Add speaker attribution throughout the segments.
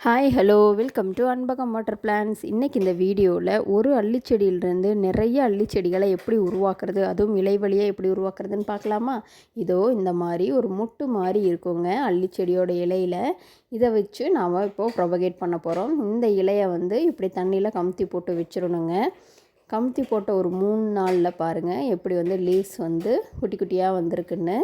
Speaker 1: Hi hello welcome to Anbagam water plants இன்றைக்கி இந்த வீடியோவில் ஒரு அள்ளிச்செடியிலிருந்து நிறைய அள்ளிச்செடிகளை எப்படி உருவாக்குறது அதுவும் இலை வழியாக எப்படி உருவாக்குறதுன்னு பார்க்கலாமா? இதோ இந்த மாதிரி ஒரு முட்டு மாதிரி இருக்குங்க அள்ளிச்செடியோட இலையில். இதை வச்சு நாம் இப்போது ப்ரொபகேட் பண்ண போகிறோம் இந்த இலையை வந்து இப்படி தண்ணியில் கமுத்தி போட்டு வச்சிடணுங்க. கமுத்தி போட்ட ஒரு மூணு நாளில் பாருங்கள் எப்படி வந்து லீவ்ஸ் வந்து குட்டி குட்டியாக வந்திருக்குன்னு.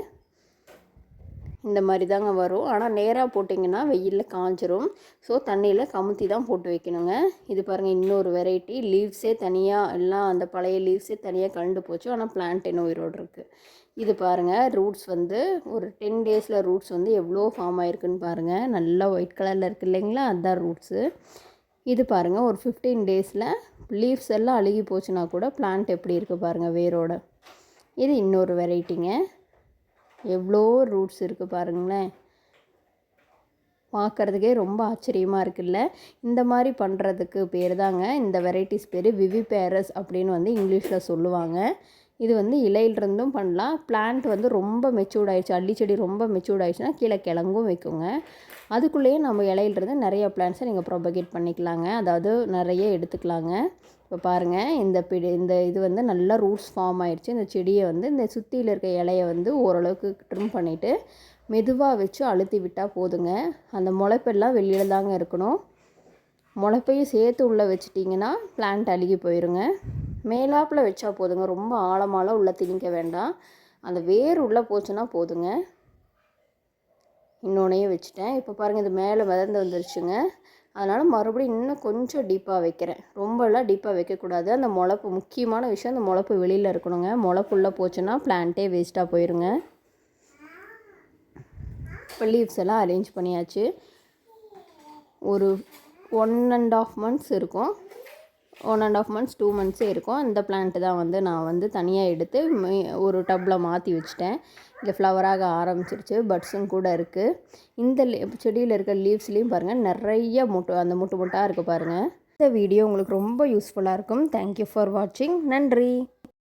Speaker 1: இந்த மாதிரி தாங்க வரும். ஆனால் நேராக போட்டிங்கன்னா வெயிலில் காஞ்சிரும். ஸோ தண்ணியில் கமுத்தி தான் போட்டு வைக்கணுங்க. இது பாருங்கள் இன்னொரு வெரைட்டி லீவ்ஸே தனியாக எல்லாம் அந்த பழைய லீவ்ஸே தனியாக கலண்டு போச்சு. ஆனால் பிளான்ட் என்ன உயிரோடு இருக்குது இது பாருங்கள் ரூட்ஸ் வந்து ஒரு டென் டேஸில் ரூட்ஸ் வந்து எவ்வளோ ஃபார்ம் ஆயிருக்குன்னு பாருங்கள் நல்லா ஒயிட் கலரில் இருக்குது இல்லைங்களா? அதுதான் ரூட்ஸு இது பாருங்கள் ஒரு ஃபிஃப்டீன் டேஸில் லீவ்ஸ் எல்லாம் அழுகி போச்சுன்னா கூட பிளான்ட் எப்படி இருக்குது பாருங்கள் வேரோட. இது இன்னொரு வெரைட்டிங்க எவ்வளோ ரூட்ஸ் இருக்குது பாருங்களேன். பார்க்குறதுக்கே ரொம்ப ஆச்சரியமாக இருக்குல்ல. இந்த மாதிரி பண்ணுறதுக்கு பேர் தாங்க. இந்த வெரைட்டிஸ் பேர் விவி பேரஸ் அப்படின்னு வந்து இங்கிலீஷில் சொல்லுவாங்க. இது வந்து இலையிலிருந்தும் பண்ணலாம். பிளான்ட் வந்து ரொம்ப மெச்சூர்ட் ஆயிடுச்சு. அள்ளி செடி ரொம்ப மெச்சூர்ட் ஆயிடுச்சுன்னா கீழே கிழங்கும் வைக்குங்க. அதுக்குள்ளேயே நம்ம இலையிலிருந்து நிறைய பிளான்ட்ஸை நீங்கள் ப்ரொபகேட் பண்ணிக்கலாங்க. அதாவது நிறைய எடுத்துக்கலாங்க. இப்போ பாருங்கள் இந்த பிடி இந்த இது வந்து நல்லா ரூட்ஸ் ஃபார்ம் ஆயிடுச்சு. இந்த செடியை வந்து இந்த சுற்றியில் இருக்க இலையை வந்து ஓரளவுக்கு ட்ரிம் பண்ணிவிட்டு மெதுவாக வச்சு அழுத்தி விட்டால் போதுங்க. அந்த முளைப்பெல்லாம் வெளியில் தாங்க இருக்கணும். முளைப்பையும் சேர்த்து உள்ளே வச்சிட்டிங்கன்னா பிளான்ட் அழுகி போயிருங்க. மேலாப்பில் வச்சா போதுங்க. ரொம்ப ஆழமாலாம் உள்ளே திணிக்க வேண்டாம். அந்த வேர் உள்ளே போச்சுன்னா போதுங்க. இன்னொன்னையும் வச்சுட்டேன். இப்போ பாருங்கள் இது மேலே மிதந்து வந்துருச்சுங்க. அதனால் மறுபடியும் இன்னும் கொஞ்சம் டீப்பாக வைக்கிறேன். ரொம்பலாம் டீப்பாக வைக்கக்கூடாது. அந்த முளப்பு முக்கியமான விஷயம் அந்த முளப்பு வெளியில் இருக்கணுங்க. முளப்புள்ளே போச்சுன்னா பிளான்ட்டே வேஸ்ட்டாக போயிருங்க. இப்போ லீவ்ஸ் எல்லாம் அரேஞ்ச் பண்ணியாச்சு. ஒரு ஒன் அண்ட் ஆஃப் மந்த்ஸ் இருக்கும். One and half months two மந்த்ஸே இருக்கும். அந்த பிளான்ட்டு தான் வந்து நான் வந்து தனியாக எடுத்து ஒரு டப்பில் மாற்றி வச்சுட்டேன். இங்கே ஃப்ளவராக ஆரம்பிச்சிருச்சு. பட்ஸும் கூட இருக்குது இந்த செடியில் இருக்க லீவ்ஸ்லேயும் பாருங்கள் நிறைய முட்டு அந்த முட்டு முட்டாக இருக்குது பாருங்கள் இந்த வீடியோ உங்களுக்கு ரொம்ப யூஸ்ஃபுல்லாக இருக்கும். தேங்க்யூ ஃபார் வாட்சிங் நன்றி.